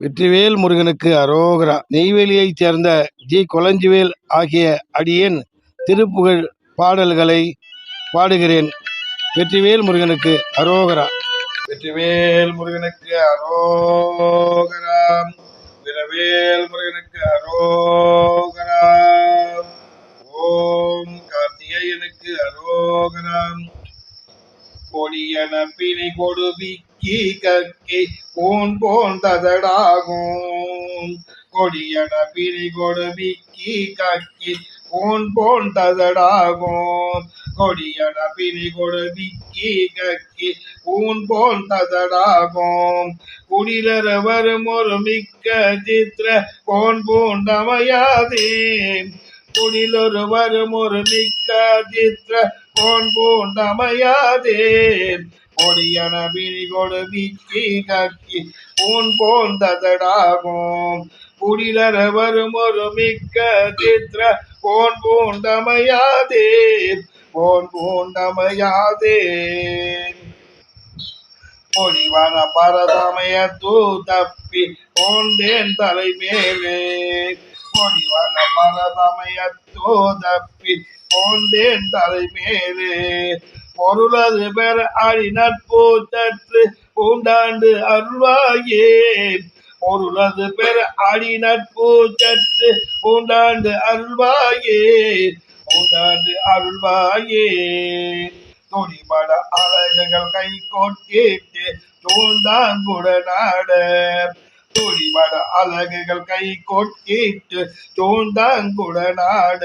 வெற்றிவேல் முருகனுக்கு அரோகரா. நெய்வேலியைச் சேர்ந்த ஜி. கொலஞ்சிவேல் ஆகிய அடியேன் திருப்புகழ் பாடல்களை பாடுகிறேன். வெற்றிவேல் முருகனுக்கு அரோகரா. வெற்றிவேல் முருகனுக்கு அரோகராம் விரவேல் முருகனுக்கு அரோகராம் ஓம் கார்த்திகேயனுக்கு அரோகராம் கொடியன பிணை கொடுவிக்கி கக்கி போன் போன் ததடாகும். கொடியன பிணை கொடுவிக்கி கக்கி போன் போன் ததடாகும். கொடியன பிணை கொடுவிக்கி கக்கி பூன் போன் ததடாகும். குடிலர வரும் ஒரு மிக்க சித்திர போன் பூண்டமையாதே. குடிலொரு வரும் ஒரு மிக்க சித்திர போன் பூண்டமையாதே. கொடியன பிணி கொடு விக்கி கக்கி உன் போன் ததடாகும் குடிலர வரும் ஒரு மிக்க சித்திர போன் பூண்டமையாதே போன் பூண்டமையாதே. பொடிவன பரதமய தூ தப்பி போந்தேன் தலைமேலே. மேலே பரதமய தூ தப்பி போந்தேன் தலைமேலே. பொருளது பெற அடி நட்பு தற்று பூண்டாண்டு அருள்வாயே. பொருளது பெற அடி நட்பு சற்று பூண்டாண்டு அருள்வாயே. பூண்டாண்டு அருள்வாயே. துணிபட அழகுகள் கை கொட்டேட்டு தூண்டாங்குட நாட துணிபட அழகுகள் கை கொட்டிட்டு சூழ்ந்தாங்குட நாட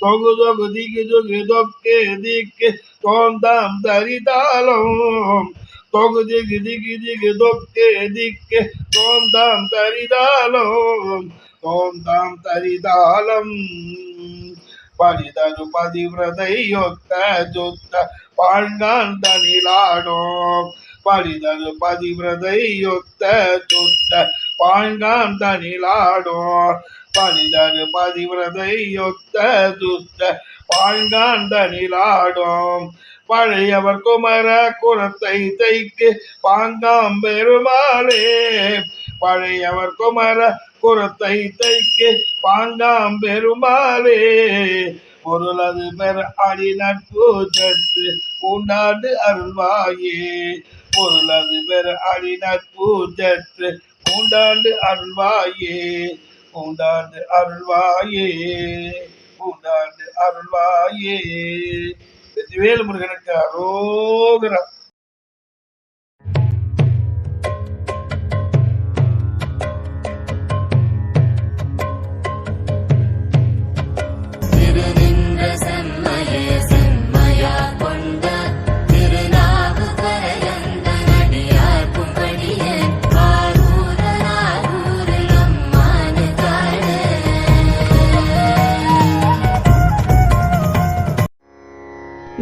தொகு தொகு திகு தொகு தொக்கு திக்கு தோந்தாம் தரிதாலும் தொகு திகு திகு திகு தொக்கு திக்கு தோந்தாம் தரிதாலும் தோந்தாம் தரிதாலம் பரிதரு பதிவிரதையொத்த ஜொத்த பாழ்கான் தனிலாடும் பரிதரு பதிவிரதையொத்த ஜொத்த பாழ்கான் தனிலாடும் பரிதரு பதிவிரதையொத்த துத்த பாழ்கான் தனிலாடும். பழையவர் குமர குரத்தை தைக்கு பாங்காம் பெருமாளே. பழையவர் குமர குரத்தை தைக்கு பாங்காம் பெருமாளே. பொருளது பெற அடி நட்பு சற்று பூண்டாண்டு அருள்வாயே. பொருளது பெற அடி நட்பு சற்று பூண்டாண்டு அருள்வாயே பூண்டாண்டு அருள்வாயே பூண்டாண்டு அருள்வாயே. வெற்றிவேல் முருகனுக்கு அரோகரா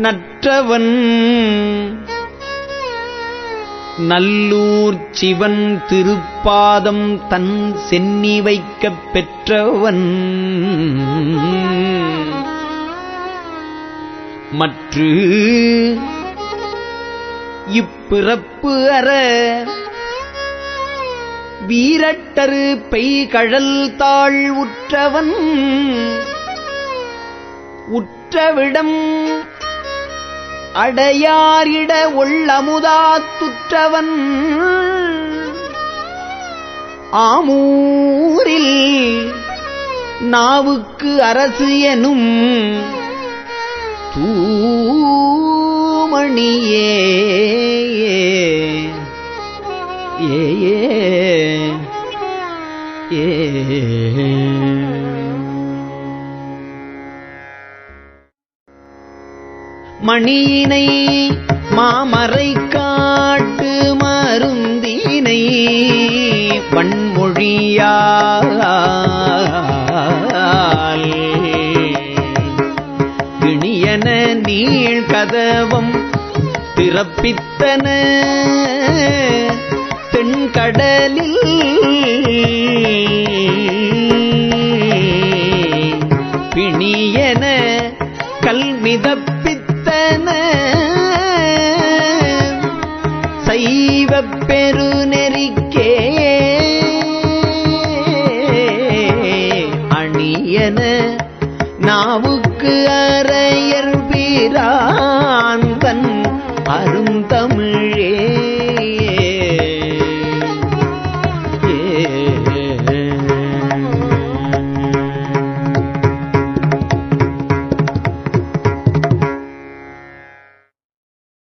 நற்றவன். நல்லூர் சிவன் திருப்பாதம் தன் சென்னி வைக்கப் பெற்றவன். மற்று இப்பிறப்பு அற வீரட்டரு பெய்கழல் தாழ் உற்றவன். உற்றவிடம் அடையாரிட உள்ளமுதாத்துற்றவன் ஆமூரில் நாவுக்கு அரசு எனும் தூமணியே. ஏ ஏ. மணியினை மாமரை காட்டு மருந்தினை வன்மொழியால். இணியன நீள் கதவம் திறப்பித்தன தென்கடலில். பிணியன கல்மிதப்பி நாவுக்கு அரையர் பிரான்கன் அருந்தமிழே.